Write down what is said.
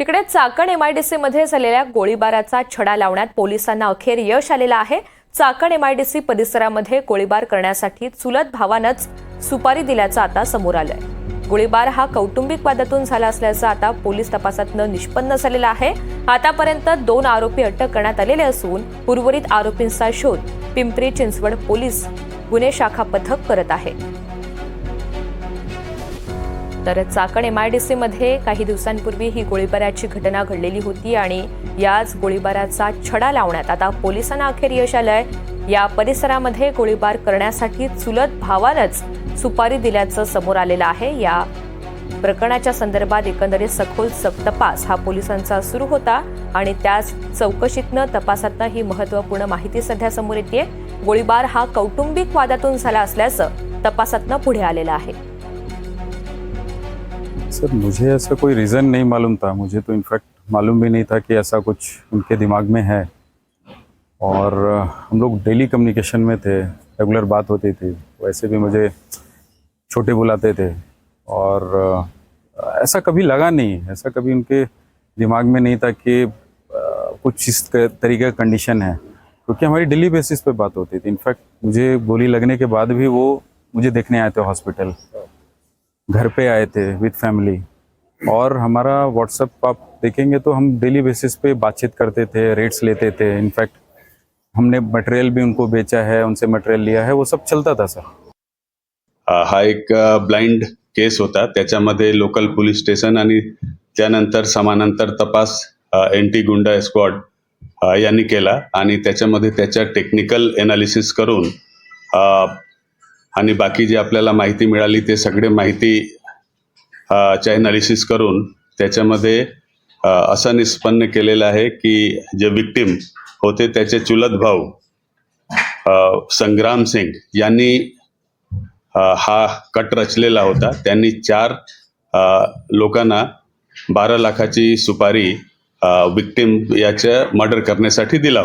तिकडे चाकण एमआयडीसी मध्ये झालेल्या गोळीबाराचा छडा लावण्यात पोलिसांना अखेर यश आलेलं आहे. चाकण एमआयडीसी परिसरामध्ये गोळीबार करण्यासाठी चुलत भावानंच सुपारी दिल्याचं आता समोर आलंय. गोळीबार हा कौटुंबिक वादातून झाला असल्याचं आता पोलीस तपासातनं निष्पन्न झालेलं आहे. आतापर्यंत दोन आरोपी अटक करण्यात आलेले असून उर्वरित आरोपींचा शोध पिंपरी चिंचवड पोलीस गुन्हे शाखा पथक करत आहे. तर चाकण एम आय डी सीमध्ये काही दिवसांपूर्वी ही गोळीबाराची घटना घडलेली होती आणि याच गोळीबाराचा छडा लावण्यात आता पोलिसांना अखेर यश आलंय. या परिसरामध्ये गोळीबार करण्यासाठी चुलत भावानंच सुपारी दिल्याचं समोर आलेलं आहे. या प्रकरणाच्या संदर्भात एकंदरीत सखोल तपास हा पोलिसांचा सुरू होता आणि त्याच चौकशीतनं तपासातनं ही महत्त्वपूर्ण माहिती सध्या समोर येते गोळीबार हा कौटुंबिक वादातून झाला असल्याचं तपासातनं पुढे आलेलं आहे. सर, मुझे ऐसा कोई रीज़न नहीं मालूम था। मुझे तो इनफैक्ट मालूम भी नहीं था कि ऐसा कुछ उनके दिमाग में है। और, हम लोग डेली कम्युनिकेशन में थे रेगुलर बात होती थी। वैसे भी मुझे छोटे बुलाते थे। और, ऐसा कभी लगा नहीं, ऐसा कभी उनके दिमाग में नहीं था कि, कुछ इस तरीके का कंडीशन है। क्योंकि हमारी डेली बेसिस पे बात होती थी। इनफैक्ट मुझे गोली लगने के बाद भी वो मुझे देखने आए थे हॉस्पिटल घर पे आए थे विद फैमिली और हमारा व्हाट्सएप आप देखेंगे तो हम डेली बेसिस पे बातचीत करते थे रेट्स लेते थे. इनफैक्ट हमने मटेरियल भी उनको बेचा है उनसे मटेरियल लिया है वो सब चलता था सर. हा एक ब्लाइंड केस होता. त्याच्यामध्ये लोकल पोलीस स्टेशन आणि त्यानंतर समानांतर तपास एंटी गुंडा स्क्वॉड यांनी केला. आणि त्याच्यामध्ये त्याच्या टेक्निकल एनालिसिस करून आणि बाकी जे आपल्याला माहिती मिळाली ते सगळे माहिती च्या एनालिसिस करून त्याच्यामध्ये असं निष्पन्न केलेलं आहे की जे विक्टिम होते त्याचे चुलत भाऊ संग्राम सिंग यांनी हा कट रचलेला होता. त्यांनी चार लोकांना बारा लाखाची सुपारी विक्टिम याच्या मर्डर करण्यासाठी दिला